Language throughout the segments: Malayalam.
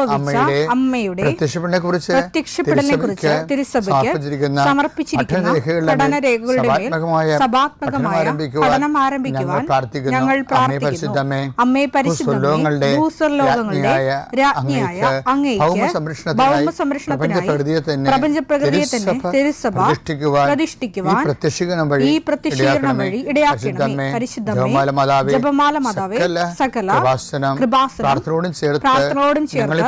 സംഭവിച്ച അമ്മയുടെ പ്രത്യക്ഷപ്പെടനെ കുറിച്ച് തിരുസഭയ്ക്ക് സമർപ്പിച്ചിരിക്കുന്ന പഠനരേഖകളുടെ സഭാത്മകമായ പഠനം ആരംഭിക്കുവാൻ ഞങ്ങൾ പ്രാർത്ഥിക്കുന്നു. അമ്മേ ഭൂസ്വർലോകങ്ങളുടെ രാജ്ഞിയായ അങ്ങേക്ക് ഭൗമ സംരക്ഷണത്തിനായി പ്രപഞ്ച പ്രകൃതിയെ തന്നെ തിരുസഭ പ്രതിഷ്ഠിക്കുവാൻ ഈ പ്രത്യക്ഷീകരണം വഴി ഇടയാക്കണമേ. പരിശുദ്ധമേ ജപമാല മാതാവേ സകല കൃപാസനം പ്രാർത്ഥനയോടും ചേർത്ത്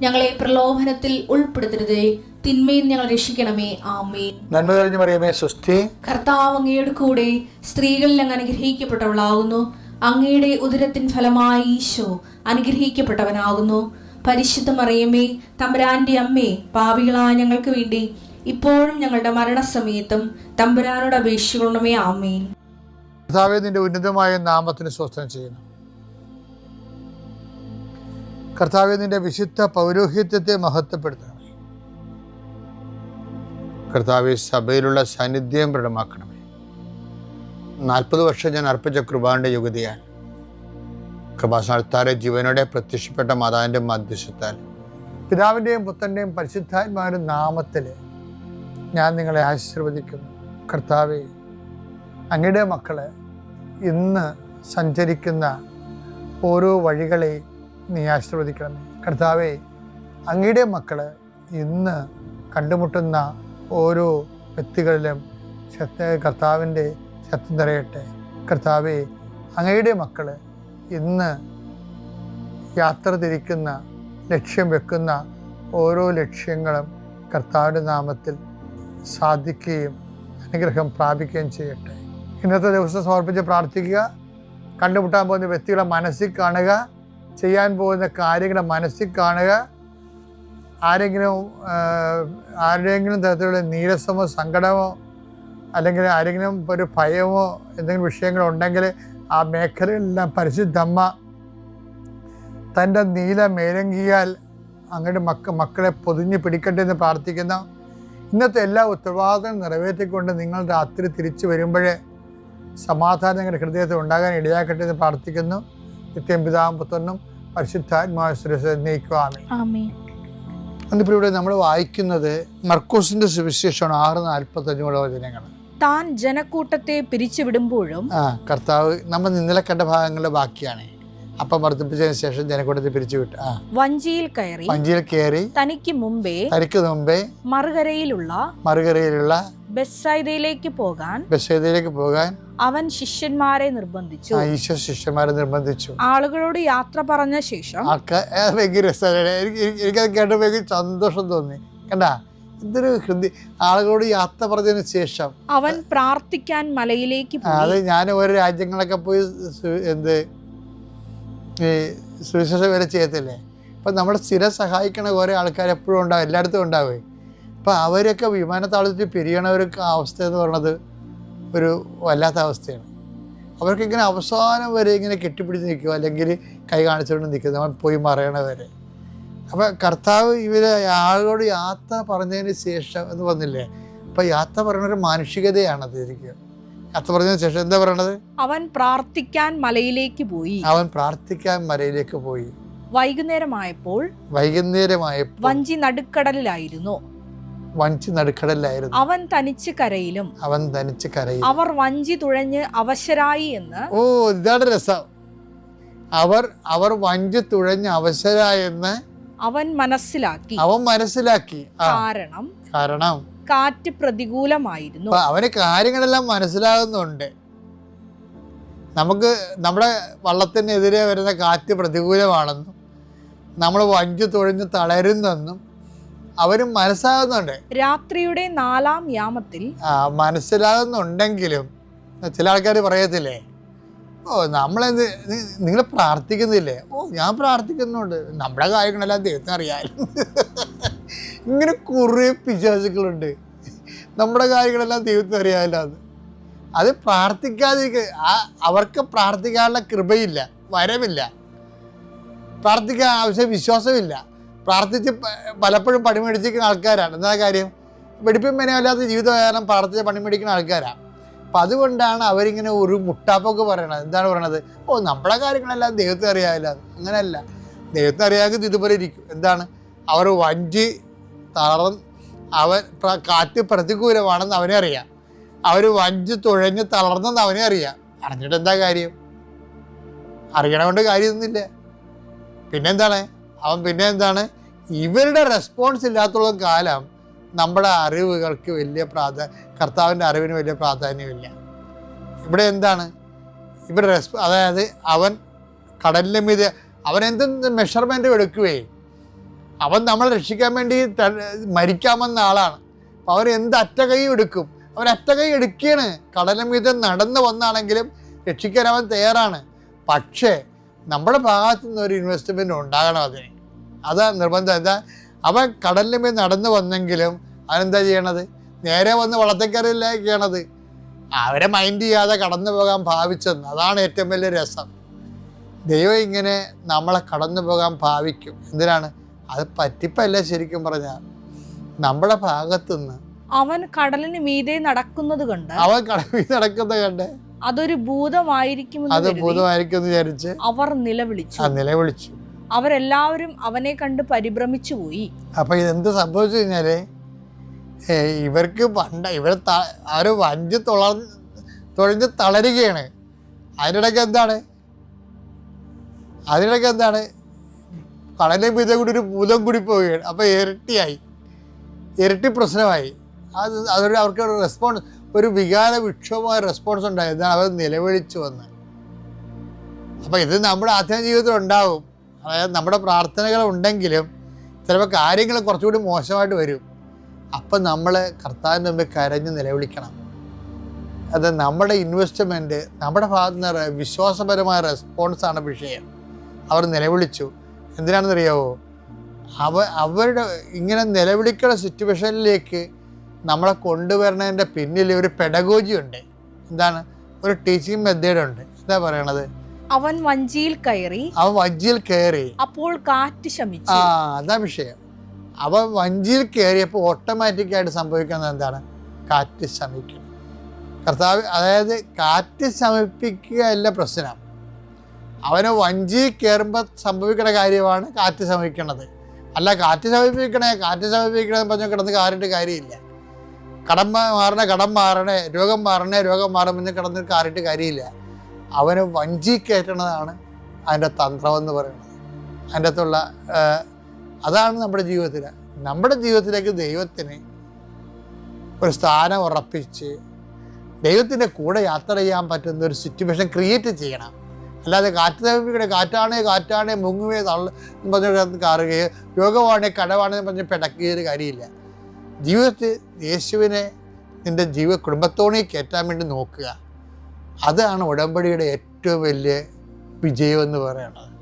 ഞങ്ങളെ പ്രലോഭനത്തിൽ ഉൾപ്പെടുത്തരുതേ. തിന്മയിൽ ഞങ്ങൾ രക്ഷിക്കണമേ. ആമേൻ. നന്മ തെളിഞ്ഞു മറിയമേ സ്വസ്തി. കർത്താവ് അങ്ങയുടെ കൂടെ സ്ത്രീകളിൽ അങ്ങ് അനുഗ്രഹിക്കപ്പെട്ടവളാകുന്നു അങ്ങയുടെ ഉദരത്തിൻ ഫലമായി ഈശോ അനുഗ്രഹിക്കപ്പെട്ടവനാകുന്നു. പരിശുദ്ധ മറിയമ്മേ തമ്പുരാന്റെ അമ്മേ പാപികളായ ഞങ്ങൾക്ക് വേണ്ടി ഇപ്പോഴും ഞങ്ങളുടെ മരണസമയത്തും തമ്പുരാനോട് അപേക്ഷിക്കണമേ ആമേൻ. നിന്റെ ഉന്നതമായ നാമത്തിന് സ്വസ്ഥം ചെയ്യുന്നു. കർത്താവെ നിന്റെ വിശുദ്ധ പൗരോഹിത്യത്തെ മഹത്വപ്പെടുത്തണം. കർത്താവ് സഭയിലുള്ള സാന്നിധ്യം പ്രകടമാക്കണമേ. നാൽപ്പത് വർഷം ഞാൻ അർപ്പിച്ച കൃപാന്റെ യുഗതിയാൽ കൃപാസ്ഥാനത്താരെ ജീവനോടെ പ്രത്യക്ഷപ്പെട്ട മാതാവിന്റെ മധ്യസ്ഥത്താൽ പിതാവിന്റെയും പുത്രന്റെയും പരിശുദ്ധാത്മാവിന്റെ നാമത്തിൽ ഞാൻ നിങ്ങളെ ആശീർവദിക്കുന്നു. കർത്താവെ അങ്ങയുടെ മക്കൾ ഇന്ന് സഞ്ചരിക്കുന്ന ഓരോ വഴികളെ നീ ആശീർവദിക്കണമേ കർത്താവെ അങ്ങയുടെ മക്കൾ ഇന്ന് കണ്ടുമുട്ടുന്ന ഓരോ വ്യക്തികളിലും ശക്ത കർത്താവിന്റെ ശക്തി നിറയട്ടെ. കർത്താവെ അങ്ങയുടെ മക്കൾ ഇന്ന് യാത്ര തിരിക്കുന്ന ലക്ഷ്യം വെക്കുന്ന ഓരോ ലക്ഷ്യങ്ങളും കർത്താവിന്റെ നാമത്തിൽ സാധിക്കുകയും അനുഗ്രഹം പ്രാപിക്കുകയും ചെയ്യട്ടെ. ഇന്നത്തെ ദിവസം സമർപ്പിച്ച് പ്രാർത്ഥിക്കുക. കണ്ടുമുട്ടാൻ പോകുന്ന വ്യക്തികളെ മനസ്സിൽ കാണുക. ചെയ്യാൻ പോകുന്ന കാര്യങ്ങളെ മനസ്സിൽ കാണുക. ആരെങ്കിലും ആരുടെയെങ്കിലും തരത്തിലുള്ള നീരസമോ സങ്കടമോ അല്ലെങ്കിൽ ആരെങ്കിലും ഒരു ഭയമോ എന്തെങ്കിലും വിഷയങ്ങളുണ്ടെങ്കിൽ ആ മേഖലയെല്ലാം പരിശുദ്ധമ്മ തന്റെ നീല മേലങ്കിയാൽ അങ്ങോട്ട് മക്ക മക്കളെ പൊതിഞ്ഞ് പിടിക്കട്ടെ എന്ന് പ്രാർത്ഥിക്കുന്ന. ഇന്നത്തെ എല്ലാ ഉത്തരവാദിത്തങ്ങളും നിറവേറ്റിക്കൊണ്ട് നിങ്ങൾ രാത്രി തിരിച്ചു വരുമ്പോഴേ സമാധാനം നിങ്ങളുടെ ഹൃദയത്തിൽ ഉണ്ടാകാൻ ഇടയാക്കട്ടെ എന്ന് പ്രാർത്ഥിക്കുന്നു. നിത്യം പിതാവും പുത്രനും പരിശുദ്ധാത്മാവ് ആമേൻ. എന്നിപ്പോൾ ഇവിടെ നമ്മൾ വായിക്കുന്നത് മർക്കോസിന്റെ സുവിശേഷമാണ് ആറ് നാൽപ്പത്തഞ്ചുമുള്ള വചനങ്ങൾ താൻ ജനക്കൂട്ടത്തെ പിരിച്ചുവിടുമ്പോഴും ആ കർത്താവ് നമ്മൾ ഇന്നലെ കണ്ട ഭാഗങ്ങളുടെ ബാക്കിയാണ്. അപ്പം വർദ്ധിപ്പിച്ചതിന് ശേഷം ജനക്കൂട്ടത്തിൽ പിരിച്ചുവിട്ടു. ആ. വഞ്ചിയിൽ കയറി വഞ്ചിയിൽ കയറി തനിക്ക് മുമ്പേ തനിക്ക് മുമ്പേ മറുകരയിലുള്ള മറുകരയിലുള്ള ബെസ്സൈദയിലേക്ക് പോകാൻ ബെസ്സൈദയിലേക്ക് പോകാൻ അവൻ ശിഷ്യന്മാരെ നിർബന്ധിച്ചു. ഈശോ ശിഷ്യന്മാരെ നിർബന്ധിച്ചു. ആളുകളോട് യാത്ര പറഞ്ഞ ശേഷം എനിക്കത് കേട്ടപ്പോൾ സന്തോഷം തോന്നി. കണ്ടാ ഇതൊരു ഹൃദയ ആളുകളോട് യാത്ര പറഞ്ഞതിന് ശേഷം. അവൻ പ്രാർത്ഥിക്കാൻ മലയിലേക്ക് അത് ഞാൻ ഓരോ രാജ്യങ്ങളൊക്കെ പോയി എന്ത് ഈ സുവിശേഷം വരെ ചെയ്യത്തില്ലേ? അപ്പം നമ്മുടെ സ്ഥിരം സഹായിക്കണ കുറേ ആൾക്കാർ എപ്പോഴും ഉണ്ടാവും എല്ലായിടത്തും ഉണ്ടാവേ. അപ്പം അവരൊക്കെ വിമാനത്താവളത്തിൽ പിരിയണവരൊക്കെ അവസ്ഥ എന്ന് പറയുന്നത് ഒരു വല്ലാത്ത അവസ്ഥയാണ്. അവർക്കിങ്ങനെ അവസാനം വരെ ഇങ്ങനെ കെട്ടിപ്പിടിച്ച് നിൽക്കുക അല്ലെങ്കിൽ കൈ കാണിച്ചുകൊണ്ട് നിൽക്കുക നമ്മൾ പോയി മറയണവരെ അപ്പോൾ കർത്താവ് ഇവരെ ആളുകളോട് യാത്ര പറഞ്ഞതിന് ശേഷം എന്ന് പറഞ്ഞില്ലേ? അപ്പം യാത്ര പറയുന്ന ഒരു മാനുഷികതയാണത് ശരിക്കും. യാത്ര പറഞ്ഞതിന് ശേഷം എന്താ പറയണത്? അവൻ പ്രാർത്ഥിക്കാൻ മലയിലേക്ക് പോയി. അവൻ പ്രാർത്ഥിക്കാൻ മലയിലേക്ക് പോയി. വൈകുന്നേരമായപ്പോൾ വൈകുന്നേരമായപ്പോൾ വഞ്ചി നടുക്കടലിലായിരുന്നു. വഞ്ചി നടുക്കടലായിരുന്നു അവൻ തനിച്ച് കരയിലും അവൻ തനിച്ച് കരയിലും. അവർ വഞ്ചി തുഴഞ്ഞ് അവശരായി എന്ന് ഓ ഇതാണ് രസം. അവർ അവർ വഞ്ചി തുഴഞ്ഞ് അവശരായെന്ന് അവൻ മനസ്സിലാക്കി. അവൻ മനസ്സിലാക്കി. കാരണം കാരണം കാറ്റ് പ്രതികൂലമായിരുന്നു. അവന് കാര്യങ്ങളെല്ലാം മനസ്സിലാകുന്നുണ്ട്. നമുക്ക് നമ്മുടെ വള്ളത്തിനെതിരെ വരുന്ന കാറ്റ് പ്രതികൂലമാണെന്നും നമ്മൾ വഞ്ചി തുഴഞ്ഞ് തളരുന്നെന്നും അവരും മനസ്സിലാകുന്നുണ്ട് രാത്രിയുടെ നാലാം യാമത്തിൽ മനസ്സിലാകുന്നുണ്ടെങ്കിലും ചില ആൾക്കാർ പറയത്തില്ലേ ഓ നമ്മളെന്ത് നിങ്ങൾ പ്രാർത്ഥിക്കുന്നില്ലേ? ഓ ഞാൻ പ്രാർത്ഥിക്കുന്നുണ്ട്. നമ്മുടെ കാര്യങ്ങളെല്ലാം ദൈവത്തിന് അറിയാലും. ഇങ്ങനെ കുറേ പിശാചുക്കളുണ്ട്. നമ്മുടെ കാര്യങ്ങളെല്ലാം ദൈവത്തിന് അറിയാമല്ലോ അത്. അത് പ്രാർത്ഥിക്കാതിരിക്കുക അവർക്ക് പ്രാർത്ഥിക്കാനുള്ള കൃപയില്ല വരവില്ല. പ്രാർത്ഥിക്കാൻ ആവശ്യം വിശ്വാസമില്ല. പ്രാർത്ഥിച്ച് പലപ്പോഴും പണി മേടിച്ചിരിക്കുന്ന ആൾക്കാരാണ്. എന്താ കാര്യം? വെടിപ്പും മെനയല്ലാത്ത ജീവിതം കാരണം പ്രാർത്ഥിച്ച് പണിമേടിക്കുന്ന ആൾക്കാരാണ് അപ്പം അതുകൊണ്ടാണ് അവരിങ്ങനെ ഒരു മുട്ടാപ്പൊക്കെ പറയണത്. എന്താണ് പറയണത്? ഓ നമ്മളെ കാര്യങ്ങളെല്ലാം ദൈവത്തെ അറിയാവില്ല അങ്ങനെയല്ല ദൈവത്തെ അറിയാമെങ്കിൽ ഇതുപോലെ ഇരിക്കും. എന്താണ്? അവർ വഞ്ചി തളർന്ന് അവൻ കാറ്റ് പ്രതികൂലമാണെന്ന് അവനെ അറിയാം. അവർ വഞ്ചി തുഴഞ്ഞ് തളർന്നെന്ന് അവനെ അറിയാം. അറിഞ്ഞിട്ട് എന്താ കാര്യം? അറിയണ കൊണ്ട് കാര്യമൊന്നുമില്ല. പിന്നെന്താണ് അവൻ പിന്നെ എന്താണ്? ഇവരുടെ റെസ്പോൺസ് ഇല്ലാത്തുള്ള കാലം നമ്മുടെ അറിവുകൾക്ക് വലിയ പ്രാധാന്യം കർത്താവിന്റെ അറിവിന് വലിയ പ്രാധാന്യമില്ല. ഇവിടെ എന്താണ്? ഇവിടെ റെസ്പ അതായത് അവൻ കടലിന്റെ മീത് അവൻ എന്ത് മെഷർമെന്റും എടുക്കുകയും അവൻ നമ്മളെ രക്ഷിക്കാൻ വേണ്ടി മരിക്കാമെന്ന ആളാണ്. അവൻ എന്ത് അറ്റകൈ എടുക്കും? അവൻ അറ്റകൈ എടുക്കുകയാണ് കടലിന് മീത് നടന്നു വന്നാണെങ്കിലും രക്ഷിക്കാൻ അവൻ തയ്യാറാണ്. പക്ഷേ നമ്മുടെ ഭാഗത്തു നിന്ന് ഒരു ഇൻവെസ്റ്റ്മെന്റ് ഉണ്ടാകണം അതിന്. അതാ നിർബന്ധം. എന്താ? അവൻ കടലിന് മേൽ നടന്നു വന്നെങ്കിലും അവനെന്താ ചെയ്യണത്? നേരെ വന്ന് വള്ളത്തേക്കറിയില്ല ചെയ്യണത് അവരെ മൈൻഡ് ചെയ്യാതെ കടന്നു പോകാൻ ഭാവിച്ചെന്ന്. അതാണ് ഏറ്റവും വലിയ രസം. ദൈവം ഇങ്ങനെ നമ്മളെ കടന്നു പോകാൻ ഭാവിക്കും. എന്തിനാണ്? അത് പറ്റിപ്പല്ല ശരിക്കും പറഞ്ഞാൽ നമ്മുടെ ഭാഗത്തുനിന്ന് അവൻ കടലിന് മീതെ നടക്കുന്നത് കണ്ട് അവൻ കടലിൽ നടക്കുന്നത് കണ്ട് അതൊരു ഭൂതമായിരിക്കുമെന്ന് അത് ഭൂതമായിരിക്കും വിചാരിച്ച് അവർ നിലവിളിച്ചു. നിലവിളിച്ചു. അവരെല്ലാവരും അവനെ കണ്ട് പരിഭ്രമിച്ചു പോയി. അപ്പൊ ഇതെന്ത് സംഭവിച്ചു കഴിഞ്ഞാൽ ഇവർക്ക് പണ്ട ഇവർ അവർ വഞ്ചി തുള തുഴഞ്ഞ് തളരുകയാണ്. അതിനിടയ്ക്ക് എന്താണ്? അതിനിടയ്ക്ക് എന്താണ്? കടലും മീതെ കൂടി ഒരു ഭൂതം കൂടി പോവുകയാണ്. അപ്പോൾ ഇരട്ടിയായി. ഇരട്ടി പ്രശ്നമായി. അത് അതൊരു അവർക്ക് റെസ്പോൺസ് ഒരു വികാര വിക്ഷോഭമായ റെസ്പോൺസ് ഉണ്ടായി. എന്നാൽ അവർ നിലവിളിച്ചു വന്ന്. അപ്പോൾ ഇത് നമ്മുടെ ആധ്യാത്മിക ജീവിതത്തിൽ ഉണ്ടാവും. അതായത് നമ്മുടെ പ്രാർത്ഥനകൾ ഉണ്ടെങ്കിലും ചിലപ്പോൾ കാര്യങ്ങൾ കുറച്ചുകൂടി മോശമായിട്ട് വരും. അപ്പം നമ്മൾ കർത്താവിന്റെ മുമ്പിൽ കരഞ്ഞ് നിലവിളിക്കണം. അത് നമ്മുടെ ഇൻവെസ്റ്റ്മെന്റ് നമ്മുടെ ഭാഗത്ത് നിന്ന് വിശ്വാസപരമായ റെസ്പോൺസാണ് വിഷയം. അവർ നിലവിളിച്ചു. എന്തിനാണെന്നറിയാവോ? അവ അവരുടെ ഇങ്ങനെ നിലവിളിക്കുന്ന സിറ്റുവേഷനിലേക്ക് നമ്മളെ കൊണ്ടുവരുന്നതിന്റെ പിന്നിൽ ഒരു പെഡഗോജി ഉണ്ട്. എന്താണ്? ഒരു ടീച്ചിങ് മെത്തേഡ് ഉണ്ട്. എന്താ പറയണത്? അവൻ വഞ്ചിയിൽ കയറി. അവൻ വഞ്ചിയിൽ കയറി. അപ്പോൾ കാറ്റ് ശമിച്ചു. ആ അതാ വിഷയം. അവൻ വഞ്ചിയിൽ കയറിയപ്പോൾ ഓട്ടോമാറ്റിക് ആയിട്ട് സംഭവിക്കുന്നത് എന്താണ്? കാറ്റ് ശമിക്കും. കർത്താവ് അതായത് കാറ്റ് ശമിപ്പിക്കുക അല്ല പ്രശ്നം. അവന് വഞ്ചി കയറുമ്പോൾ സംഭവിക്കുന്ന കാര്യമാണ് കാറ്റ് ശമിക്കണത്. അല്ല കാറ്റ് ശമിപ്പിക്കണേ കാറ്റ് ശമിപ്പിക്കണേ എന്ന് പറഞ്ഞ് കിടന്ന് കാറിട്ട് കാര്യമില്ല. കടം മാറണേ കടം മാറണേ രോഗം മാറണേ രോഗം മാറുമെന്ന് കിടന്ന് കാറിട്ട് കാര്യമില്ല. അവന് വഞ്ചി കയറ്റണതാണ് അതിന്റെ തന്ത്രമെന്ന് പറയുന്നത്. അതിന്റെ അകത്തുള്ള അതാണ് നമ്മുടെ ജീവിതത്തിൽ. നമ്മുടെ ജീവിതത്തിലേക്ക് ദൈവത്തിന് ഒരു സ്ഥാനം ഉറപ്പിച്ച് ദൈവത്തിന്റെ കൂടെ യാത്ര ചെയ്യാൻ പറ്റുന്ന ഒരു സിറ്റുവേഷൻ ക്രിയേറ്റ് ചെയ്യണം. അല്ലാതെ കാറ്റ് തപ്പിക്കണേ കാറ്റാണേ കാറ്റാണേ മുങ്ങുവേ തള്ള പറഞ്ഞ് കിടന്ന് കാറുകയോ രോഗമാണേ കടവാണെന്ന് പറഞ്ഞ് പിടക്കുകയൊരു കാര്യമില്ല. ജീവിതത്തിൽ യേശുവിനെ നിന്റെ ജീവ കുടുംബത്തോണി കയറ്റാൻ വേണ്ടി നോക്കുക. അതാണ് ഉടമ്പടിയുടെ ഏറ്റവും വലിയ വിജയം എന്ന് പറയുന്നത്